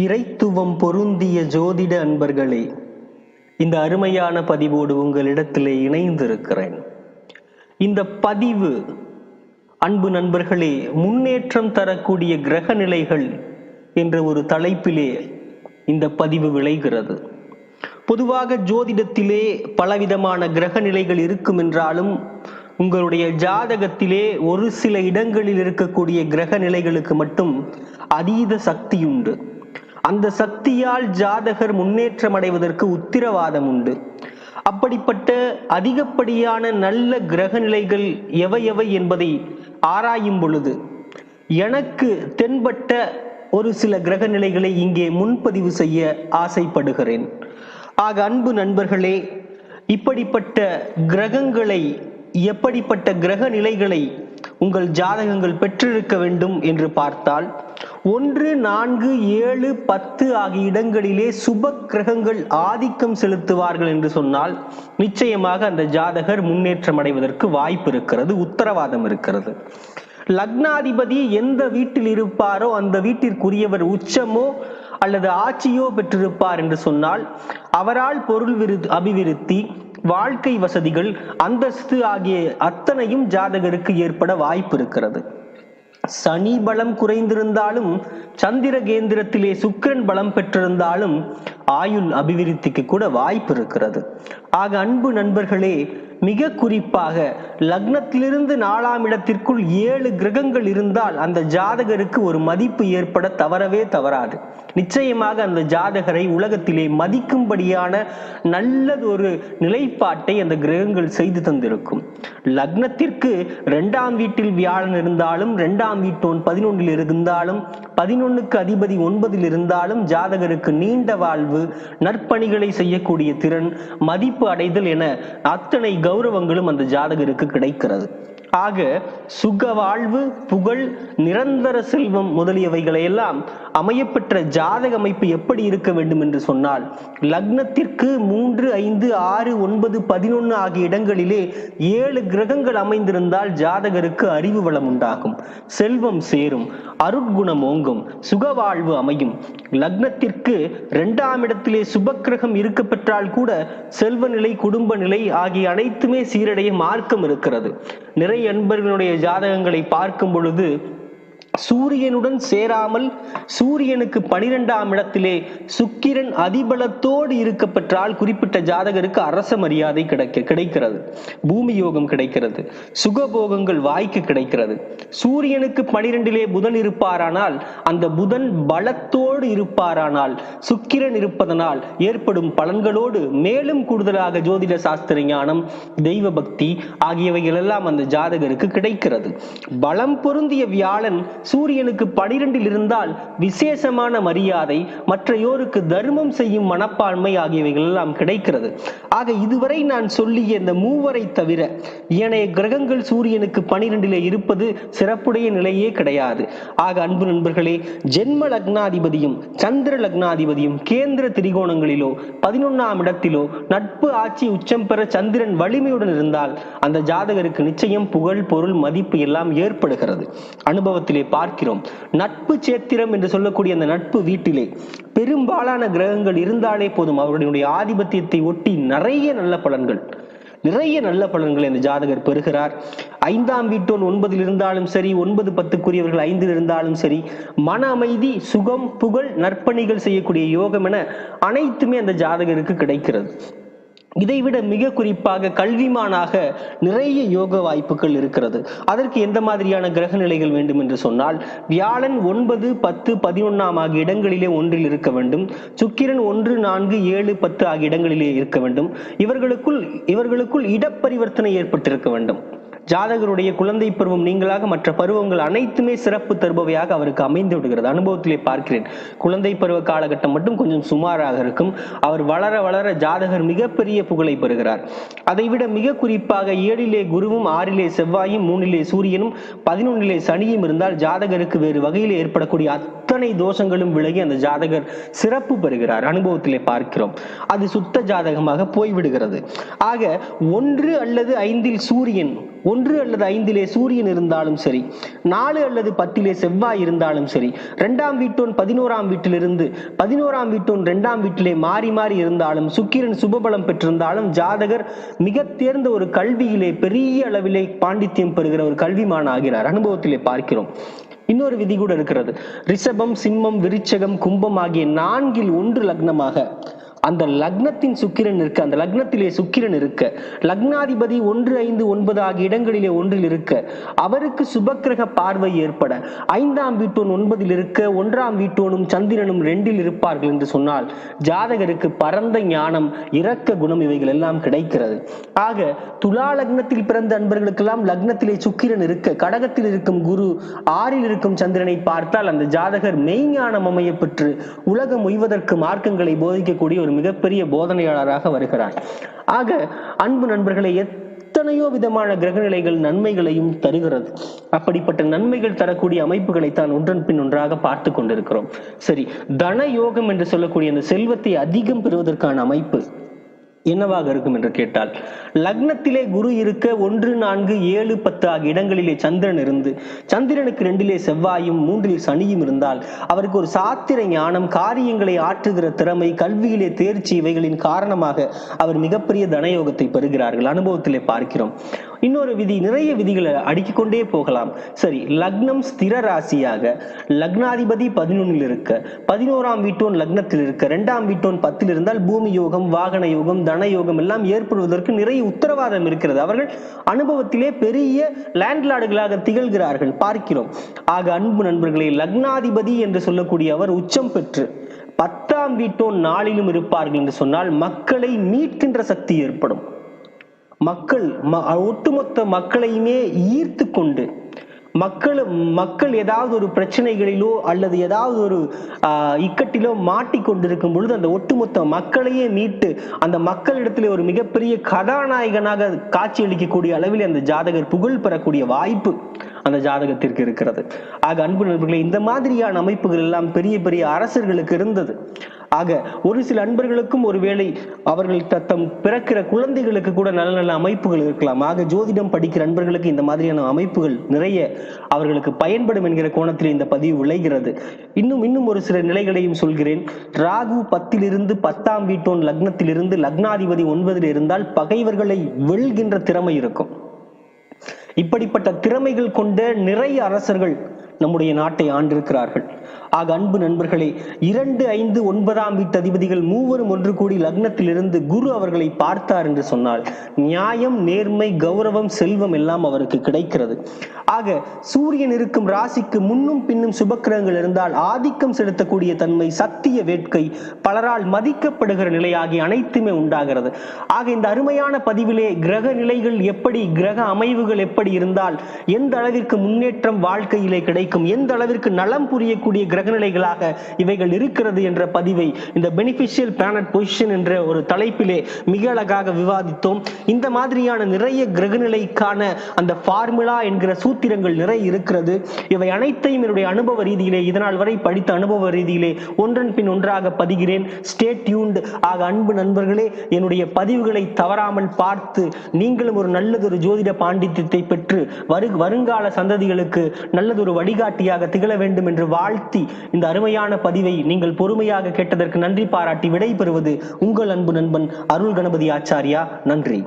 இறைத்துவம் பொருந்திய ஜோதிட அன்பர்களே இந்த அருமையான பதிவோடு உங்களிடத்திலே இணைந்திருக்கிறேன். இந்த பதிவு அன்பு நண்பர்களே முன்னேற்றம் தரக்கூடிய கிரக நிலைகள் என்ற ஒரு தலைப்பிலே இந்த பதிவு விளைகிறது. பொதுவாக ஜோதிடத்திலே பலவிதமான கிரக நிலைகள் இருக்கும் என்றாலும் உங்களுடைய ஜாதகத்திலே ஒரு சில இடங்களில் இருக்கக்கூடிய கிரக நிலைகளுக்கு மட்டும் அதீத சக்தி உண்டு அந்த சக்தியால் ஜாதகர் முன்னேற்றம் அடைவதற்கு உத்திரவாதம் உண்டு அப்படிப்பட்ட அதிகப்படியான நல்ல கிரக நிலைகள் எவை எவை என்பதை ஆராயும் பொழுது எனக்கு தென்பட்ட ஒரு சில கிரக நிலைகளை இங்கே முன்பதிவு செய்ய ஆசைப்படுகிறேன். ஆக அன்பு நண்பர்களே இப்படிப்பட்ட கிரகங்களை எப்படிப்பட்ட கிரக நிலைகளை உங்கள் ஜாதகங்கள் பெற்றிருக்க வேண்டும் என்று பார்த்தால் ஒன்று நான்கு ஏழு பத்து ஆகிய இடங்களிலே சுப கிரகங்கள் ஆதிக்கம் செலுத்துவார்கள் என்று சொன்னால் நிச்சயமாக அந்த ஜாதகர் முன்னேற்றம் அடைவதற்கு வாய்ப்பு இருக்கிறது உத்தரவாதம் இருக்கிறது. லக்னாதிபதி எந்த வீட்டில் இருப்பாரோ அந்த வீட்டிற்குரியவர் உச்சமோ அல்லது ஆட்சியோ பெற்றிருப்பார் என்று சொன்னால் அவரால் பொருள் விரு அபிவிருத்தி வாழ்க்கை வசதிகள் அந்தஸ்து ஆகிய அத்தனையும் ஜாதகருக்கு ஏற்பட வாய்ப்பு இருக்கிறது. சனி பலம் குறைந்திருந்தாலும் சந்திர கேந்திரத்திலே சுக்கிரன் பலம் பெற்றிருந்தாலும் ஆயுள் அபிவிருத்திக்கு கூட வாய்ப்பு இருக்கிறது. ஆக அன்பு நண்பர்களே மிக குறிப்பாக லக்னத்திலிருந்து நாலாம் இடத்திற்குள் ஏழு கிரகங்கள் இருந்தால் அந்த ஜாதகருக்கு ஒரு மதிப்பு ஏற்பட தவறவே தவறாது. நிச்சயமாக அந்த ஜாதகரை உலகத்திலே மதிக்கும்படியான நல்லதொரு நிலைப்பாட்டை அந்த கிரகங்கள் செய்து தந்திருக்கும். லக்னத்திற்கு ரெண்டாம் வீட்டில் வியாழன் இருந்தாலும் ரெண்டாம் வீட்டோன் பதினொன்றில் இருந்தாலும் பதினொன்னுக்கு அதிபதி ஒன்பதில் இருந்தாலும் ஜாதகருக்கு நீண்ட வாழ்வு நற்பணிகளை செய்யக்கூடிய திறன் மதிப்பு அடைதல் என அத்தனை கௌரவங்களும் அந்த ஜாதகருக்கு கிடைக்கிறது. ஆக சுக வாழ்வு புகழ் நிரந்தர செல்வம் முதலியவைகளை எல்லாம் அமையப்பெற்ற ஜாதக அமைப்பு எப்படி இருக்க வேண்டும் என்று சொன்னால் லக்னத்திற்கு மூன்று ஐந்து ஆறு ஒன்பது பதினொன்று ஆகிய இடங்களிலே ஏழு கிரகங்கள் அமைந்திருந்தால் ஜாதகருக்கு அறிவு வளம் உண்டாகும். செல்வம் சேரும் அருட்குணம் ஓங்கும் சுகவாழ்வு அமையும். லக்னத்திற்கு இரண்டாம் இடத்திலே சுபக்கிரகம் இருக்க பெற்றால் கூட செல்வ நிலை குடும்ப நிலை ஆகிய அனைத்துமே சீரடைய மார்க்கம் இருக்கிறது. நிறைய அன்பர்களுடைய ஜாதகங்களை பார்க்கும் பொழுது சூரியனுடன் சேராமல் சூரியனுக்கு பனிரெண்டாம் இடத்திலே சுக்கிரன் அதிபலத்தோடு இருக்க பெற்றால் குறிப்பிட்ட ஜாதகருக்கு அரச மரியாதை கிடைக்க கிடைக்கிறது. பூமி யோகம் கிடைக்கிறது. சுகபோகங்கள் வாய்க்கு கிடைக்கிறது. சூரியனுக்கு பனிரெண்டிலே புதன் இருப்பாரானால் அந்த புதன் பலத்தோடு இருப்பாரானால் சுக்கிரன் இருப்பதனால் ஏற்படும் பலன்களோடு மேலும் கூடுதலாக ஜோதிட சாஸ்திர ஞானம் தெய்வ பக்தி ஆகியவைகள் எல்லாம் அந்த ஜாதகருக்கு கிடைக்கிறது. பலம் பொருந்திய வியாழன் சூரியனுக்கு பனிரெண்டில் இருந்தால் விசேஷமான மரியாதை மற்றையோருக்கு தர்மம் செய்யும் மனப்பான்மை ஆகியவைகள் எல்லாம் கிடைக்கிறது. ஆக இதுவரை நான் சொல்லிய இந்த மூவரை தவிர ஏனைய கிரகங்கள் சூரியனுக்கு பனிரெண்டிலே இருப்பது சிறப்புடைய நிலையே கிடையாது. ஆக அன்பு நண்பர்களே ஜென்ம லக்னாதிபதியும் சந்திர லக்னாதிபதியும் கேந்திர திரிகோணங்களிலோ பதினொன்னாம் இடத்திலோ நட்பு ஆட்சி உச்சம் பெற சந்திரன் வலிமையுடன் இருந்தால் அந்த ஜாதகருக்கு நிச்சயம் புகழ் பொருள் மதிப்பு எல்லாம் ஏற்படுகிறது. அனுபவத்திலே பார்க்கிறோம். நட்பு சேத்திரம் என்று சொல்லக்கூடிய அந்த நட்பு வீட்டிலே பெரும்பாலான கிரகங்கள் இருந்தாலே போதும். அவர்களுடைய ஆதிபத்தியத்தை ஒட்டி நிறைய நல்ல பலன்கள் நிறைய நல்ல பலன்களை இந்த ஜாதகர் பெறுகிறார். ஐந்தாம் வீட்டோன் ஒன்பதில் இருந்தாலும் சரி ஒன்பது பத்துக்குரியவர்கள் ஐந்தில் இருந்தாலும் சரி மன அமைதி சுகம் புகழ் நற்பணிகள் செய்யக்கூடிய யோகம் என அனைத்துமே அந்த ஜாதகருக்கு கிடைக்கிறது. இதைவிட மிக குறிப்பாக கல்விமானாக நிறைய யோக வாய்ப்புகள் இருக்கிறது. அதற்கு எந்த மாதிரியான கிரக நிலைகள் வேண்டும் என்று சொன்னால் வியாழன் ஒன்பது பத்து பதினொன்னாம் ஆகிய இடங்களிலே ஒன்றில் இருக்க வேண்டும். சுக்கிரன் ஒன்று நான்கு ஏழு பத்து ஆகிய இடங்களிலே இருக்க வேண்டும். இவர்களுக்குள் இவர்களுக்குள் இடப்பரிவர்த்தனை ஏற்பட்டிருக்க வேண்டும். ஜாதகருடைய குழந்தை பருவம் நீங்களாக மற்ற பருவங்கள் அனைத்துமே சிறப்பு தருபவையாக அவருக்கு அமைந்து விடுகிறது. அனுபவத்திலே பார்க்கிறேன். குழந்தை பருவ காலகட்டம் மட்டும் கொஞ்சம் சுமாராக இருக்கும். அவர் வளர வளர ஜாதகர் மிகப்பெரிய புகழை பெறுகிறார். அதைவிட மிக குறிப்பாக ஏழிலே குருவும் ஆறிலே செவ்வாயும் மூணிலே சூரியனும் பதினொன்னிலே சனியும் இருந்தால் ஜாதகருக்கு வேறு வகையில் ஏற்படக்கூடிய அத்தனை தோஷங்களும் விலகி அந்த ஜாதகர் சிறப்பு பெறுகிறார். அனுபவத்திலே பார்க்கிறோம். அது சுத்த ஜாதகமாக போய்விடுகிறது. ஆக ஒன்று அல்லது ஐந்தில் சூரியன் ஒன்று அல்லது ஐந்திலே சூரியன் இருந்தாலும் சரி நாலு அல்லது பத்திலே செவ்வாய் இருந்தாலும் சரி ரெண்டாம் வீட்டோன் பதினோராம் வீட்டிலிருந்து பதினோராம் வீட்டோன் ரெண்டாம் வீட்டிலே மாறி மாறி இருந்தாலும் சுக்கிரன் சுபபலம் பெற்றிருந்தாலும் ஜாதகர் மிக தேர்ந்த ஒரு கல்வியிலே பெரிய அளவிலே பாண்டித்யம் பெறுகிற ஒரு கல்விமான் ஆகிறார். அனுபவத்திலே பார்க்கிறோம். இன்னொரு விதி கூட இருக்கிறது. ரிஷபம் சிம்மம் விருச்சகம் கும்பம் ஆகிய நான்கில் ஒன்று லக்னமாக அந்த லக்னத்தின் சுக்கிரன் இருக்க அந்த லக்னத்திலே சுக்கிரன் இருக்க லக்னாதிபதி ஒன்று ஐந்து ஒன்பது ஆகிய இடங்களிலே ஒன்றில் இருக்க அவருக்கு சுபக்கிரக பார்வை ஏற்பட ஐந்தாம் வீட்டோன் ஒன்பதில் இருக்க ஒன்றாம் வீட்டோனும் சந்திரனும் ரெண்டில் இருப்பார்கள் என்று சொன்னால் ஜாதகருக்கு பரந்த ஞானம் இரக்க குணம் இவைகள் எல்லாம் கிடைக்கிறது. ஆக துலா லக்னத்தில் பிறந்த அன்பர்களுக்கெல்லாம் லக்னத்திலே சுக்கிரன் இருக்க கடகத்தில் இருக்கும் குரு ஆறில் இருக்கும் சந்திரனை பார்த்தால் அந்த ஜாதகர் மெய்ஞானம் அமைய பெற்று உலகம் உய்வதற்கு மார்க்கங்களை போதிக்கக்கூடிய ஒரு மிகப்பெரிய போதனையாளராக வருகிறார். ஆக அன்பு நண்பர்களை எத்தனையோ விதமான கிரகநிலைகள் நன்மைகளையும் தருகிறது. அப்படிப்பட்ட நன்மைகள் தரக்கூடிய அமைப்புகளை தான் ஒன்றன் பின் ஒன்றாக பார்த்து கொண்டிருக்கிறோம். சரி தன யோகம் என்று சொல்லக்கூடிய அந்த செல்வத்தை அதிகம் பெறுவதற்கான அமைப்பு என்னவாக இருக்கும் என்று கேட்டால் லக்னத்திலே குரு இருக்க ஒன்று நான்கு ஏழு பத்து ஆகிய இடங்களிலே சந்திரன் இருந்து சந்திரனுக்கு ரெண்டிலே செவ்வாயும் மூன்றில் சனியும் இருந்தால் அவருக்கு ஒரு சாத்திர ஞானம் காரியங்களை ஆற்றுகிற திறமை கல்வியிலே தேர்ச்சி இவைகளின் காரணமாக அவர் மிகப்பெரிய தனயோகத்தை பெறுகிறார்கள். அனுபவத்திலே பார்க்கிறோம். இன்னொரு விதி நிறைய விதிகளை அடுக்கிக் கொண்டே போகலாம். சரி லக்னம் ஸ்திர ராசியாக. லக்னாதிபதி பதினொன்னில் இருக்க. பதினோராம் வீட்டோன் லக்னத்தில் இருக்க. ரெண்டாம் வீட்டோன் பத்தில் இருந்தால் பூமி யோகம் வாகன யோகம் தன யோகம் எல்லாம் ஏற்படுவதற்கு நிறைய உத்தரவாதம் இருக்கிறது. அவர்கள் அனுபவத்திலே பெரிய லேண்ட்லார்டுகளாக திகழ்கிறார்கள். பார்க்கிறோம். ஆக அன்பு நண்பர்களே லக்னாதிபதி என்று சொல்லக்கூடிய அவர் உச்சம் பெற்று பத்தாம் வீட்டோன் நாளிலும் இருப்பார்கள் என்று சொன்னால் மக்களை மீட்கின்ற சக்தி ஏற்படும். மக்கள் ம- ஒட்டுமொத்த மக்களையுமே ஈர்த்து கொண்டு மக்கள் மக்கள் ஏதாவது ஒரு பிரச்சனைகளிலோ அல்லது ஏதாவது ஒரு ஆஹ், இக்கட்டிலோ மாட்டிக்கொண்டிருக்கும் பொழுது அந்த ஒட்டுமொத்த மக்களையே மீட்டு அந்த மக்களிடத்திலே ஒரு மிகப்பெரிய கதாநாயகனாக காட்சியளிக்கக்கூடிய அளவில் அந்த ஜாதகர் புகழ் பெறக்கூடிய வாய்ப்பு. அந்த ஜாதகத்திற்கு இருக்கிறது. ஆக அன்பு நண்பர்களே இந்த மாதிரியான அமைப்புகள் எல்லாம் பெரிய பெரிய அரசர்களுக்கு இருந்தது. ஆக ஒரு சில அன்பர்களுக்கும் ஒருவேளை அவர்கள் தத்தம் பிறக்கிற குழந்தைகளுக்கு கூட நல்ல நல்ல அமைப்புகள் இருக்கலாம். ஆக ஜோதிடம் படிக்கிற அன்பர்களுக்கு இந்த மாதிரியான அமைப்புகள் நிறைய அவர்களுக்கு பயன்படும் என்கிற கோணத்தில் இந்த பதிவு விளைகிறது. இன்னும் இன்னும் ஒரு சில நிலைகளையும் சொல்கிறேன். ராகு பத்திலிருந்து பத்தாம் வீட்டோன் லக்னத்திலிருந்து லக்னாதிபதி ஒன்பதில் இருந்தால் பகைவர்களை வெல்கின்ற திறமை இருக்கும். இப்படிப்பட்ட திறமைகள் கொண்ட நிறைய அரசர்கள் நம்முடைய நாட்டை ஆண்டிருக்கிறார்கள். ஆக அன்பு நண்பர்களே இரண்டு ஐந்து ஒன்பதாம் வீட்டு அதிபதிகள் மூவரும் ஒன்று கூடி லக்னத்திலிருந்து குரு அவர்களை பார்த்தார் என்று சொன்னால் நியாயம் நேர்மை கௌரவம் செல்வம் எல்லாம் அவருக்கு கிடைக்கிறது. ஆக சூரியன் இருக்கும் ராசிக்கு முன்னும் பின்னும் சுபக்கிரகங்கள் இருந்தால் ஆதிக்கம் செலுத்தக்கூடிய தன்மை சத்திய வேட்கை பலரால் மதிக்கப்படுகிற நிலை ஆகிய அனைத்துமே உண்டாகிறது. ஆக இந்த அருமையான பதிவிலே கிரக நிலைகள் எப்படி கிரக அமைவுகள் எப்படி இருந்தால் எந்த அளவிற்கு முன்னேற்றம் வாழ்க்கையிலே கிடைக்கும் எந்த அளவிற்கு நலம் புரியக்கூடிய கிரகநிலைகளாக இவைகள் இருக்கிறது என்ற பதிவை இந்த பெனிஃபிஷியல் பிளானட் பொசிஷன் என்ற ஒரு தலைப்பிலே மிக அழகாக விவாதித்தோம். இந்த மாதிரியான நிறைய கிரகநிலைக்கான அந்த ஃபார்முலா என்கிற சூத்திரங்கள் நிறைய இருக்கிறது. இவை அனைத்தையும் என்னுடைய அனுபவ ரீதியிலே இதனால் வரை படித்த அனுபவ ரீதியிலே ஒன்றன் பின் ஒன்றாக பதிகிறேன். ஸ்டே டியூன்ட் ஆக அன்பு நண்பர்களே என்னுடைய பதிவுகளை தவறாமல் பார்த்து நீங்களும் ஒரு நல்லதொரு ஜோதிட பாண்டித்யத்தை பெற்று வரு வருங்கால சந்ததிகளுக்கு நல்லதொரு வழிகாட்டியாக திகழ வேண்டும் என்று வாழ்த்தி இந்த அருமையான பதிவை நீங்கள் பொறுமையாக கேட்டதற்கு நன்றி பாராட்டி விடை பெறுவது உங்கள் அன்பு நண்பன் அருள் கணபதி ஆச்சாரியா. நன்றி.